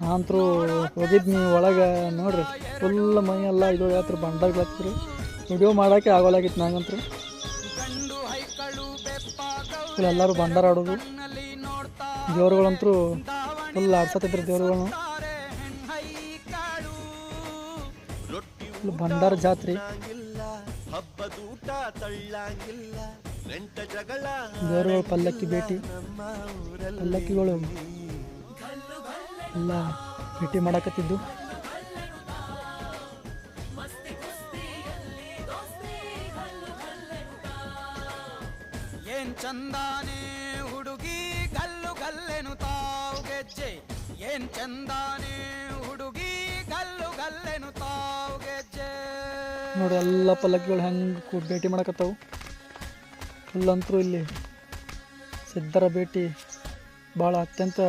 ನಾನಂತರೂ ಹೋಗಿದ್ನಿ ಒಳಗೆ ನೋಡ್ರಿ ಫುಲ್ ಮೈ ಎಲ್ಲ ಇದು ಹೇಳ್ತಾರೆ ಬಂಡಾಗ್ಲತ್ತಿದ್ರು ವಿಡಿಯೋ ಮಾಡೋಕ್ಕೆ ಆಗೋಲಾಗಿತ್ತು ನಂಗಂತೂ. ಫುಲ್ ಎಲ್ಲರೂ ಭಂಡಾರ ಆಡೋದು. ದೇವ್ರುಗಳಂತೂ ಫುಲ್ ಆಡ್ಸತ್ತಿದ್ರು ದೇವ್ರುಗಳನ್ನ ಫುಲ್ ಭಂಡಾರ ಜಾತ್ರೆ. ದೇವ್ರುಗಳ ಪಲ್ಲಕ್ಕಿ ಭೇಟಿ. ಪಲ್ಲಕ್ಕಿಗಳು ಎಲ್ಲ ಭೇಟಿ ಮಾಡಕತ್ತಿದ್ದು. ಏನ್ ಚಂದಾನೆ ಹುಡುಗಿ ಗಲ್ಲು ಗಲ್ಲೆನು ತಾವು ಗೆಜ್ಜೆ. ಏನ್ ಚಂದಾನೆ ಹುಡುಗಿ ಗಲ್ಲು ಗಲ್ಲೆನು ತಾವು ಗೆಜ್ಜೆ. ನೋಡಿ ಎಲ್ಲ ಪಲ್ಲಕ್ಕಿಗಳು ಹೆಂಗೆ ಭೇಟಿ ಮಾಡಕತ್ತಾವು. ಫುಲ್ ಅಂತರೂ ಇಲ್ಲಿ ಸಿದ್ಧರ ಭೇಟಿ ಭಾಳ ಅತ್ಯಂತ